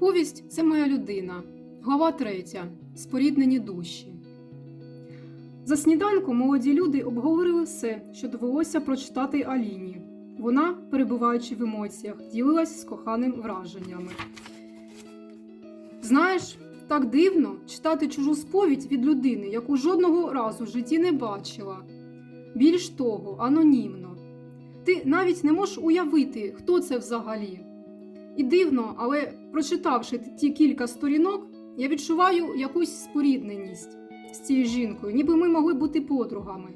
Повість це моя людина. Глава третя. Споріднені душі. За сніданком молоді люди обговорили все, що довелося прочитати Аліні. Вона, перебуваючи в емоціях, ділилась з коханим враженнями. Знаєш, так дивно читати чужу сповідь від людини, яку жодного разу в житті не бачила. Більш того, анонімно. Ти навіть не можеш уявити, хто це взагалі. І дивно, але прочитавши ті кілька сторінок, я відчуваю якусь спорідненість з цією жінкою, ніби ми могли бути подругами.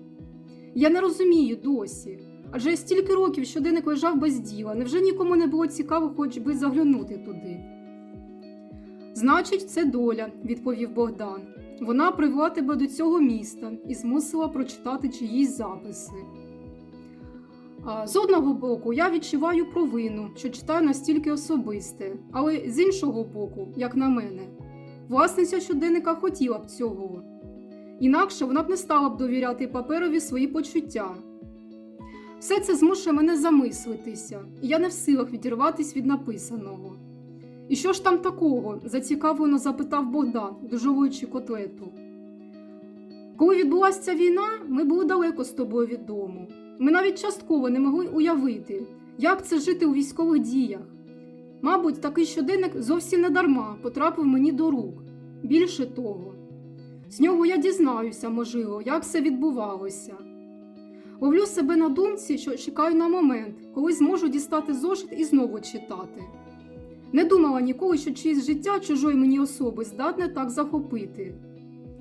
Я не розумію досі, адже стільки років щоденник лежав без діла, невже нікому не було цікаво хоч би заглянути туди? Значить, це доля, відповів Богдан. Вона привела тебе до цього міста і змусила прочитати чиїсь записи. З одного боку, я відчуваю провину, що читаю настільки особисте, але з іншого боку, як на мене, власниця щоденника хотіла б цього. Інакше вона б не стала б довіряти паперові свої почуття. Все це змушує мене замислитися, і я не в силах відірватися від написаного. І що ж там такого? зацікавлено запитав Богдан, дожовуючи котлету. Коли відбулася ця війна, ми були далеко з тобою від дому. Ми навіть частково не могли уявити, як це жити у військових діях. Мабуть, такий щоденник зовсім не дарма потрапив мені до рук. Більше того, з нього я дізнаюся, можливо, як все відбувалося. Ловлю себе на думці, що чекаю на момент, коли зможу дістати зошит і знову читати. Не думала ніколи, що чиєсь життя чужої мені особи здатне так захопити.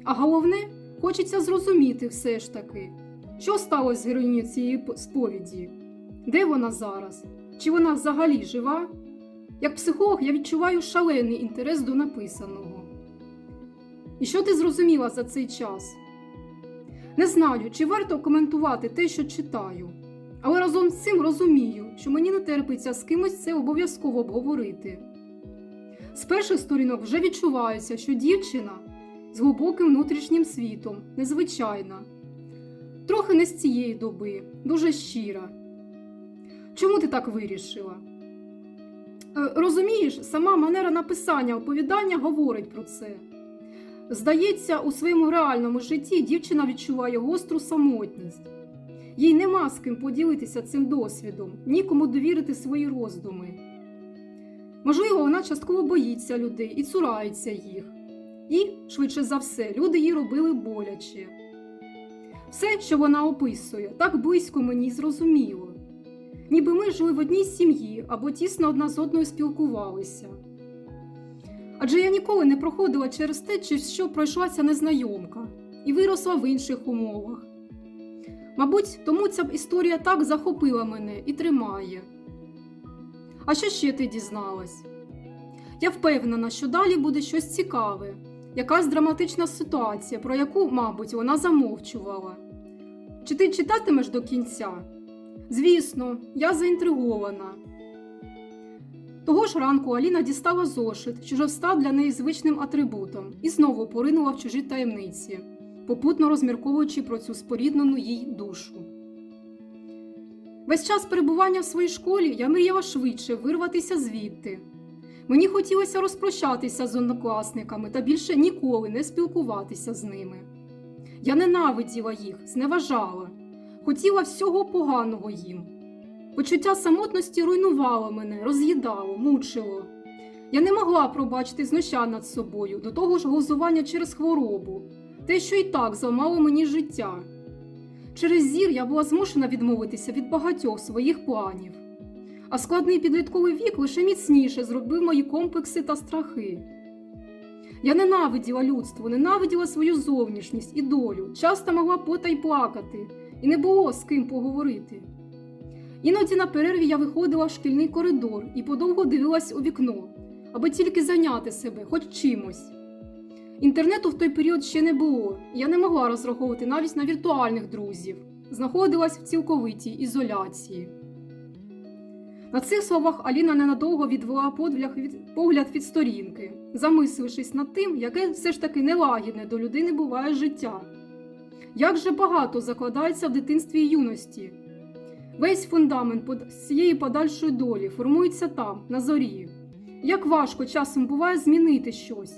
А головне, хочеться зрозуміти все ж таки, що сталося з героїнею цієї сповіді? Де вона зараз? Чи вона взагалі жива? Як психолог я відчуваю шалений інтерес до написаного. І що ти зрозуміла за цей час? Не знаю, чи варто коментувати те, що читаю, але разом з цим розумію, що мені не терпиться з кимось це обов'язково обговорити. З перших сторінок вже відчувається, що дівчина з глибоким внутрішнім світом, незвичайна, трохи не з цієї доби, дуже щира. Чому ти так вирішила? Е, Розумієш, сама манера написання оповідання говорить про це. Здається, у своєму реальному житті дівчина відчуває гостру самотність. Їй нема з ким поділитися цим досвідом, нікому довірити свої роздуми. Можливо, вона частково боїться людей і цурається їх. І, швидше за все, люди їй робили боляче. Все, що вона описує, так близько мені зрозуміло. Ніби ми жили в одній сім'ї або тісно одна з одною спілкувалися. Адже я ніколи не проходила через те, через що пройшла ця незнайомка, і виросла в інших умовах. Мабуть, тому ця історія так захопила мене і тримає. А що ще ти дізналась? Я впевнена, що далі буде щось цікаве, якась драматична ситуація, про яку, мабуть, вона замовчувала. Чи ти читатимеш до кінця? Звісно, я заінтригована. Того ж ранку Аліна дістала зошит, що вже став для неї звичним атрибутом, і знову поринула в чужі таємниці, попутно розмірковуючи про цю споріднену їй душу. Весь час перебування в своїй школі я мріяла швидше вирватися звідти. Мені хотілося розпрощатися з однокласниками та більше ніколи не спілкуватися з ними. Я ненавиділа їх, зневажала, хотіла всього поганого їм. Почуття самотності руйнувало мене, роз'їдало, мучило. Я не могла пробачити знущань над собою, до того ж глузування через хворобу, те, що і так зламало мені життя. Через зір я була змушена відмовитися від багатьох своїх планів. А складний підлітковий вік лише міцніше зробив мої комплекси та страхи. Я ненавиділа людство, ненавиділа свою зовнішність і долю, часто могла потай плакати, і не було з ким поговорити. Іноді на перерві я виходила в шкільний коридор і подовго дивилась у вікно, аби тільки зайняти себе хоч чимось. Інтернету в той період ще не було, і я не могла розраховувати навіть на віртуальних друзів, знаходилась в цілковитій ізоляції. На цих словах Аліна ненадовго відвела від, погляд від сторінки, замислившись над тим, яке все ж таки нелагідне до людини буває життя. Як же багато закладається в дитинстві і юності. Весь фундамент цієї подальшої долі формується там, на зорі. як важко часом буває змінити щось.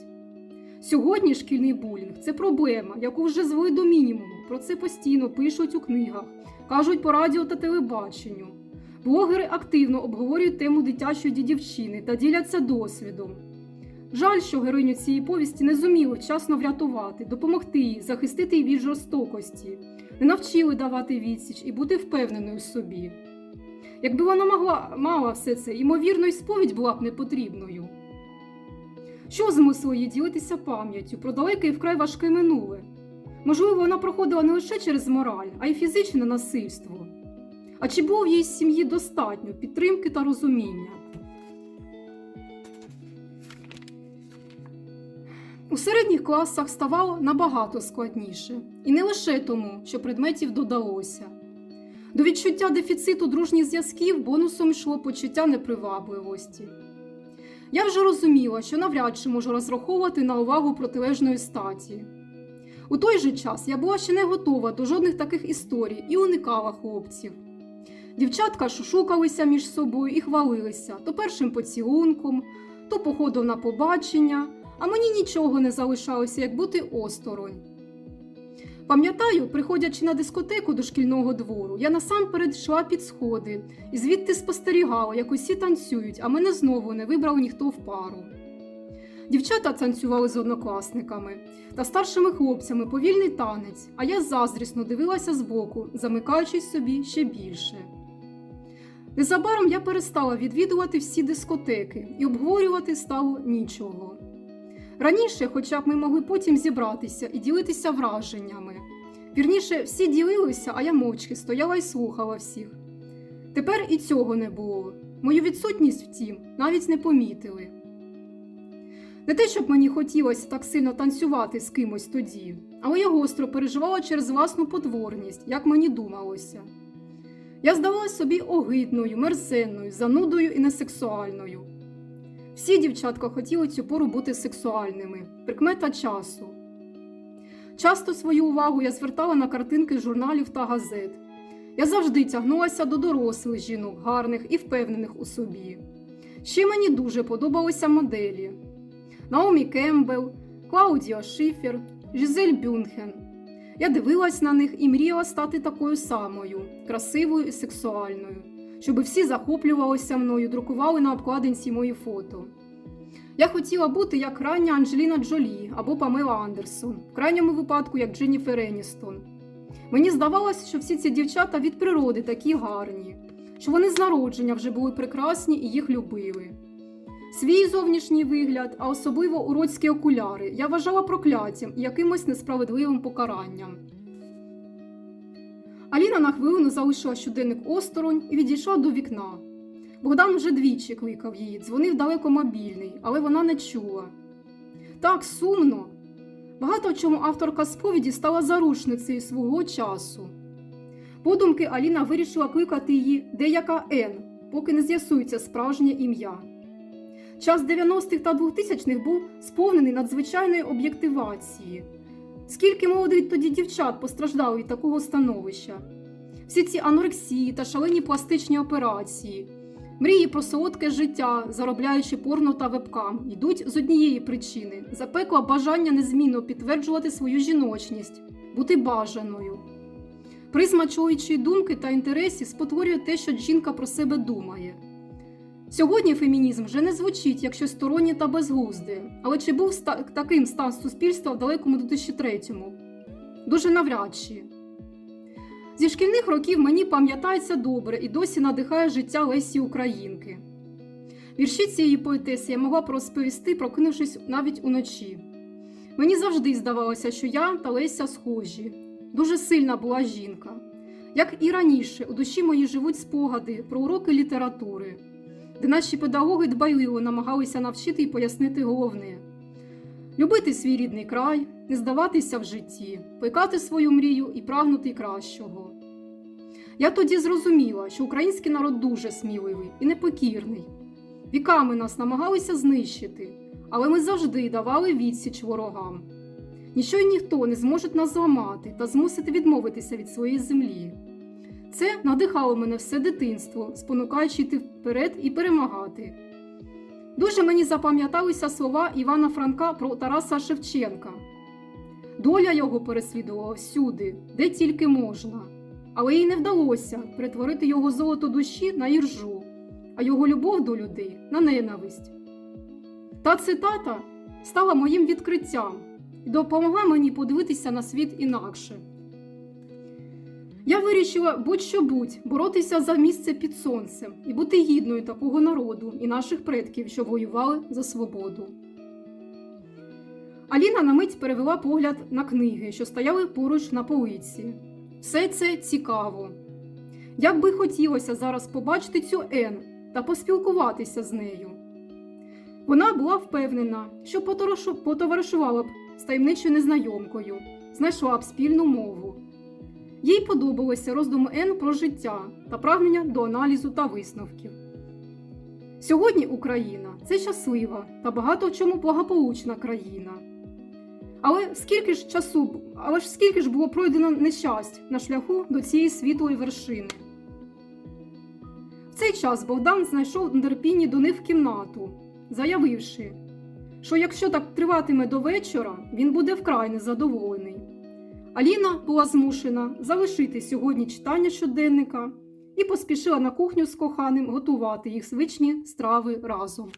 Сьогодні шкільний булінг це проблема, яку вже звели до мінімуму. Про це постійно пишуть у книгах, кажуть по радіо та телебаченню. Блогери активно обговорюють тему дитячої дідівчини та діляться досвідом. Жаль, що героїню цієї повісті не зуміли вчасно врятувати, допомогти їй, захистити її від жорстокості, не навчили давати відсіч і бути впевненою в собі. Якби вона могла мала все це, ймовірно, і сповідь була б не потрібною. Що змусило її ділитися пам'яттю про далеке і вкрай важке минуле? Можливо, вона проходила не лише через мораль, а й фізичне насильство. А чи було в її сім'ї достатньо підтримки та розуміння? У середніх класах ставало набагато складніше, і не лише тому, що предметів додалося. До відчуття дефіциту дружніх зв'язків бонусом йшло почуття непривабливості. Я вже розуміла, що навряд чи можу розраховувати на увагу протилежної статі. У той же час я була ще не готова до жодних таких історій і уникала хлопців. Дівчатка шушукалися між собою і хвалилися то першим поцілунком, то походом на побачення, а мені нічого не залишалося, як бути осторонь. Пам'ятаю, приходячи на дискотеку до шкільного двору, я насамперед йшла під сходи і звідти спостерігала, як усі танцюють, а мене знову не вибрав ніхто в пару. Дівчата танцювали з однокласниками та старшими хлопцями повільний танець, а я заздрісно дивилася збоку, замикаючись собі ще більше. Незабаром я перестала відвідувати всі дискотеки і обговорювати стало нічого. Раніше, хоча б ми могли потім зібратися і ділитися враженнями. Вірніше, всі ділилися, а я мовчки стояла і слухала всіх. Тепер і цього не було. Мою відсутність, втім, навіть не помітили. Не те, щоб мені хотілося так сильно танцювати з кимось тоді, але я гостро переживала через власну потворність, як мені думалося. Я здавалася собі огидною, мерзенною, занудою і несексуальною. Всі дівчатка хотіли цю пору бути сексуальними, прикмета часу. Часто свою увагу я звертала на картинки журналів та газет. Я завжди тягнулася до дорослих жінок, гарних і впевнених у собі. Ще мені дуже подобалися моделі: Наомі Кембел, Клаудіа Шифер, Жизель Бюнхен. Я дивилась на них і мріяла стати такою самою, красивою і сексуальною, щоб всі захоплювалися мною, друкували на обкладинці мої фото. Я хотіла бути як рання Анджеліна Джолі або Памела Андерсон, в крайньому випадку як Дженніфер Еністон. Мені здавалося, що всі ці дівчата від природи такі гарні, що вони з народження вже були прекрасні і їх любили. Свій зовнішній вигляд, а особливо уродські окуляри, я вважала прокляттям і якимось несправедливим покаранням. Аліна на хвилину залишила щоденник осторонь і відійшла до вікна. Богдан вже двічі кликав її, дзвонив далеко мобільний, але вона не чула. Так сумно. Багато в чому авторка сповіді стала заручницею свого часу. Подумки Аліна вирішила кликати її деяка Н, поки не з'ясується справжнє ім'я. Час 90-х та 2000-х був сповнений надзвичайної об'єктивації. Скільки молодих тоді дівчат постраждали від такого становища? Всі ці анорексії та шалені пластичні операції, мрії про солодке життя, заробляючи порно та вебкам, йдуть з однієї причини запекла бажання незмінно підтверджувати свою жіночність, бути бажаною. Призма чоловічої думки та інтересів спотворює те, що жінка про себе думає. Сьогодні фемінізм вже не звучить як щось стороннє та безглузде, але чи був таким стан суспільства в далекому 2003-му? Дуже навряд чи. Зі шкільних років мені пам'ятається добре і досі надихає життя Лесі Українки. Вірші цієї поетеси я могла б розповісти, прокинувшись навіть уночі. Мені завжди здавалося, що я та Леся схожі. Дуже сильна була жінка. Як і раніше, у душі моїй живуть спогади про уроки літератури, де наші педагоги дбайливо намагалися навчити і пояснити головне любити свій рідний край, не здаватися в житті, плекати свою мрію і прагнути кращого. Я тоді зрозуміла, що український народ дуже сміливий і непокірний. Віками нас намагалися знищити, але ми завжди давали відсіч ворогам. Ніщо й ніхто не зможуть нас зламати та змусити відмовитися від своєї землі. Це надихало мене все дитинство, спонукаючи йти вперед і перемагати. Дуже мені запам'яталися слова Івана Франка про Тараса Шевченка. Доля його переслідувала всюди, де тільки можна, але їй не вдалося перетворити його золото душі на іржу, а його любов до людей на ненависть. Та цитата стала моїм відкриттям і допомогла мені подивитися на світ інакше. Я вирішила будь-що будь боротися за місце під сонцем і бути гідною такого народу і наших предків, що воювали за свободу. Аліна на мить перевела погляд на книги, що стояли поруч на полиці. Все це цікаво. Як би хотілося зараз побачити цю Ен та поспілкуватися з нею. Вона була впевнена, що потоваришувала б з таємничою незнайомкою, знайшла б спільну мову. Їй подобалося роздуми Н про життя та прагнення до аналізу та висновків. Сьогодні Україна це щаслива та багато в чому благополучна країна. Але скільки ж часу, але ж скільки ж було пройдено нещасть на шляху до цієї світлої вершини? В цей час Богдан знайшов Нерпіні до них в кімнату, заявивши, що якщо так триватиме до вечора, він буде вкрай незадоволений. Аліна була змушена залишити сьогодні читання щоденника і поспішила на кухню з коханим готувати їх звичні страви разом.